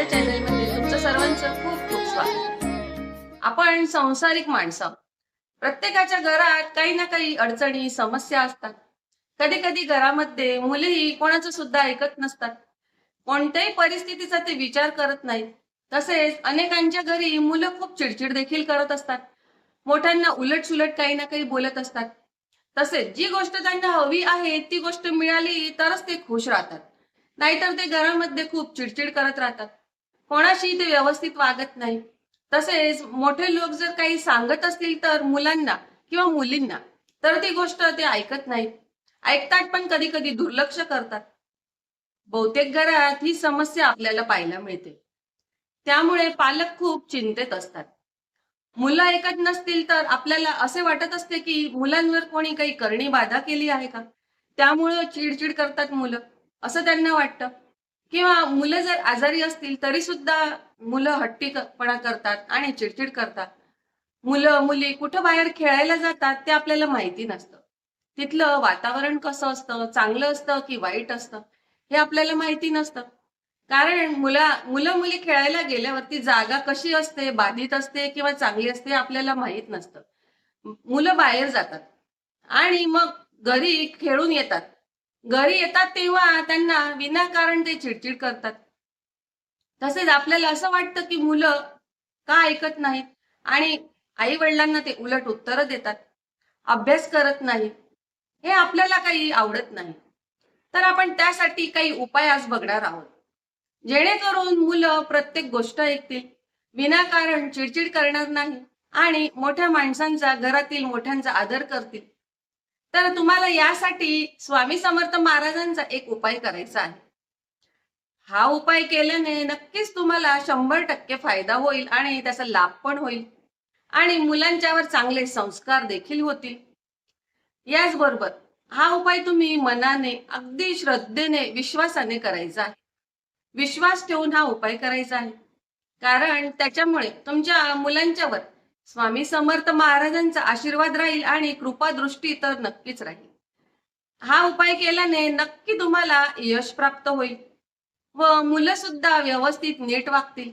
माझ्या चॅनलमध्ये तुमचं सर्वांचं खूप खूप स्वागत. आपण संसारिक माणसं. प्रत्येकाच्या घरात काही ना काही अडचणी समस्या असतात. कधी कधी घरामध्ये मुलेही कोणाचं सुद्धा ऐकत नसतात. कोणत्याही परिस्थितीचा ते विचार करत नाहीत. तसेच अनेकांच्या घरी मुलं खूप चिडचिड देखील करत असतात. मोठ्यांना उलट सुलट काही ना काही बोलत असतात. तसेच जी गोष्ट त्यांना हवी आहे ती गोष्ट मिळाली तरच ते खुश राहतात. नाहीतर ते घरामध्ये खूप चिडचिड करत राहतात. कोणाशी ते व्यवस्थित वागत नाही. तसेच मोठे लोक जर काही सांगत असतील तर मुलांना किंवा मुलींना तर ती गोष्ट ते ऐकत नाहीत. ऐकतात पण कधी कधी दुर्लक्ष करतात. बहुतेक घरात ही समस्या आपल्याला पाहायला मिळते. त्यामुळे पालक खूप चिंतेत असतात. मुलं ऐकत नसतील तर आपल्याला असे वाटत असते की मुलांवर कोणी काही करणी बाधा केली आहे का? त्यामुळं चिडचिड करतात मुलं. असं त्यांना वाटतं. किंवा मुलं जर आजारी असतील तरी सुद्धा मुलं हट्टीपणा करतात आणि चिडचिड करतात. मुलं मुली कुठं बाहेर खेळायला जातात ते आपल्याला माहिती नसतं. तिथलं वातावरण कसं असतं चांगलं असतं की वाईट असतं हे आपल्याला माहिती नसतं. कारण मुला मुलं मुली खेळायला गेल्यावरती जागा कशी असते बाधित असते किंवा चांगली असते आपल्याला माहीत नसतं. मुलं बाहेर जातात आणि मग घरी खेळून येतात. घरी येतात तेव्हा त्यांना विनाकारण ते चिडचिड करतात. तसेच आपल्याला असं वाटतं की मुलं का ऐकत नाहीत आणि आई वडिलांना ते उलट उत्तरं देतात. अभ्यास करत नाही. हे आपल्याला काही आवडत नाही. तर आपण त्यासाठी काही उपाय आज बघणार आहोत. जेणेकरून मुलं प्रत्येक गोष्ट ऐकतील विनाकारण चिडचिड करणार नाही आणि मोठ्या माणसांचा घरातील मोठ्यांचा आदर करतील. तर तुम्हाला यासाठी स्वामी समर्थ महाराजांचा एक उपाय करायचा आहे. हा उपाय केल्याने नक्कीच तुम्हाला शंभर टक्के फायदा होईल आणि त्याचा लाभ पण होईल. आणि मुलांच्यावर चांगले संस्कार देखील होतील. याचबरोबर हा उपाय तुम्ही मनाने अगदी श्रद्धेने विश्वासाने करायचा आहे. विश्वास ठेवून हा उपाय करायचा आहे. कारण त्याच्यामुळे तुमच्या मुलांच्यावर स्वामी समर्थ महाराजांचा आशीर्वाद राहील आणि कृपा दृष्टी तर नक्कीच राहील. हा उपाय केल्याने नक्की तुम्हाला यश प्राप्त होईल व मुलं सुद्धा व्यवस्थित नीट वागतील.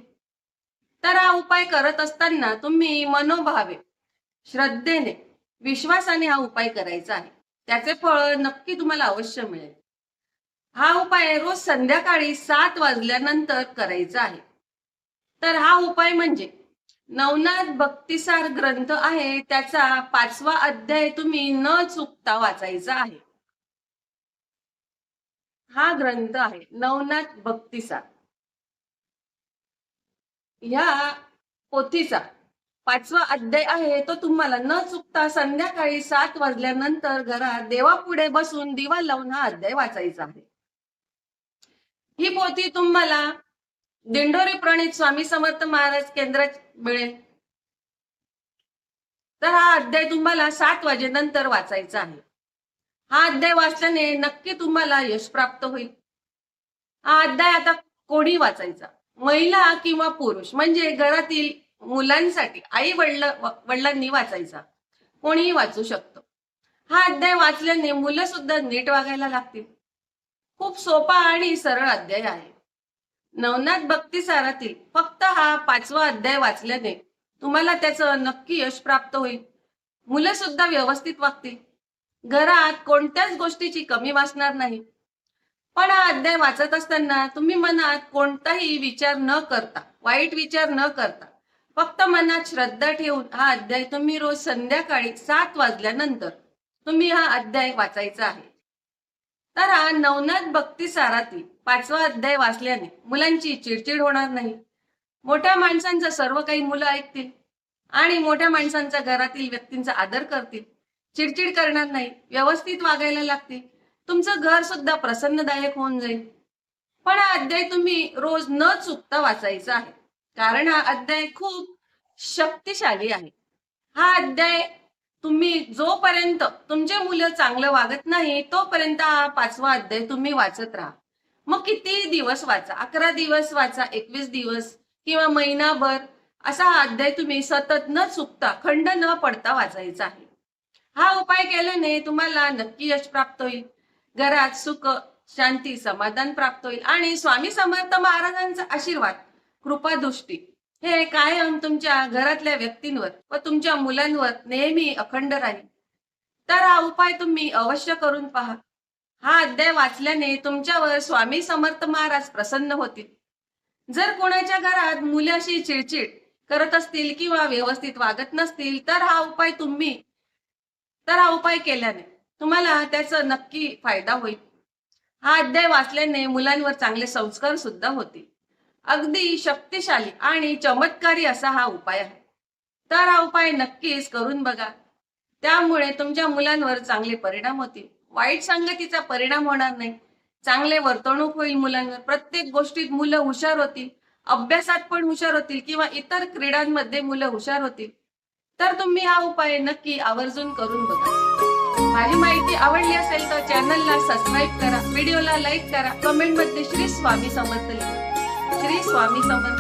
तर हा उपाय करत असताना तुम्ही मनोभावे श्रद्धेने विश्वासाने हा उपाय करायचा आहे. त्याचे फळ नक्की तुम्हाला अवश्य मिळेल. हा उपाय रोज संध्याकाळी सात वाजल्यानंतर करायचा आहे. तर हा उपाय म्हणजे नवनाथ भक्तिसार ग्रंथ आहे. त्याचा पाचवा अध्याय तुम्ही न चुकता वाचायचा आहे. हा ग्रंथ आहे नवनाथ भक्तिसार. ह्या पोथीचा पाचवा अध्याय आहे. तो तुम्हाला न चुकता संध्याकाळी सात वाजल्यानंतर घरात देवापुढे बसून दिवा लावून हा अध्याय वाचायचा आहे. ही पोथी तुम्हाला दिंडोरी प्रणित स्वामी समर्थ महाराज केंद्रात मिळेल. तर हा अध्याय तुम्हाला सात वाजेनंतर वाचायचा आहे. हा अध्याय वाचल्याने नक्की तुम्हाला यश प्राप्त होईल. हा अध्याय आता कोणी वाचायचा? महिला किंवा पुरुष? म्हणजे घरातील मुलांसाठी आई वडील वडिलांनी वाचायचा. कोणीही वाचू शकतो. हा अध्याय वाचल्याने मुलं सुद्धा नीट वागायला लागतील. खूप सोपा आणि सरळ अध्याय आहे. नवनाथ भक्ती सारातील फक्त हा पाचवा अध्याय वाचल्याने तुम्हाला त्याचं नक्की यश प्राप्त होईल. मुलं सुद्धा व्यवस्थित वागतील. घरात कोणत्याच गोष्टीची कमी वाचणार नाही. पण हा अध्याय वाचत असताना तुम्ही मनात कोणताही विचार न करता वाईट विचार न करता फक्त मनात श्रद्धा ठेवून हा अध्याय तुम्ही रोज संध्याकाळी सात वाजल्यानंतर तुम्ही हा अध्याय वाचायचा आहे. तर हा नवनाथ भक्ती साराती पाचवा अध्याय वाचल्याने मुलांची चिडचिड होणार नाही. मोठ्या माणसांचं सर्व काही मुलं ऐकतील आणि मोठ्या माणसांचा घरातील व्यक्तींचा आदर करतील. चिडचिड करणार नाही व्यवस्थित वागायला लागतील. तुमचं घर सुद्धा प्रसन्नदायक होऊन जाईल. पण हा अध्याय तुम्ही रोज न चुकता वाचायचा आहे. कारण हा अध्याय खूप शक्तिशाली आहे. हा अध्याय तुम्ही जोपर्यंत तुमचे मुलं चांगलं वागत नाही तोपर्यंत हा पाचवा अध्याय तुम्ही वाचत राहा. मग किती दिवस वाचा? अकरा दिवस वाचा? एकवीस दिवस? किंवा महिनाभर? असा हा अध्याय तुम्ही सतत न चुकता खंड न पडता वाचायचा आहे. हा उपाय केल्याने तुम्हाला नक्की यश प्राप्त होईल. घरात सुख शांती समाधान प्राप्त होईल. आणि स्वामी समर्थ महाराजांचा आशीर्वाद कृपादृष्टी. हे कायम तुमच्या घरातल्या व्यक्तींवर व तुमच्या मुलांवर नेहमी अखंड राहील. तर हा उपाय तुम्ही अवश्य करून पहा. हा अध्याय वाचल्याने तुमच्यावर स्वामी समर्थ महाराज प्रसन्न होतील. जर कोणाच्या घरात मुले अशी चिडचिड करत असतील किंवा व्यवस्थित वागत नसतील तर हा उपाय तुम्ही तर हा उपाय केल्याने तुम्हाला त्याचा नक्की फायदा होईल. हा अध्याय वाचल्याने मुलांवर चांगले संस्कार सुद्धा होतील. अगदी शक्तिशाली आणि चमत्कारी असा हा उपाय आहे. तर हा उपाय नक्कीच करून बघा. त्यामुळे तुमच्या मुलांवर चांगले परिणाम होतील. वाईट संगतीचा परिणाम होणार नाही. चांगले वर्तणूक होईल मुलांवर. प्रत्येक गोष्टीत मुलं हुशार होतील. अभ्यासात पण हुशार होतील किंवा इतर क्रीडांमध्ये मुलं हुशार होतील. तर तुम्ही हा उपाय नक्की आवर्जून करून बघा. माझी माहिती आवडली असेल तर चॅनलला सबस्क्राईब करा. व्हिडिओला लाईक करा. कमेंटमध्ये श्री स्वामी समर्थ लिहा. Tirei sua missão para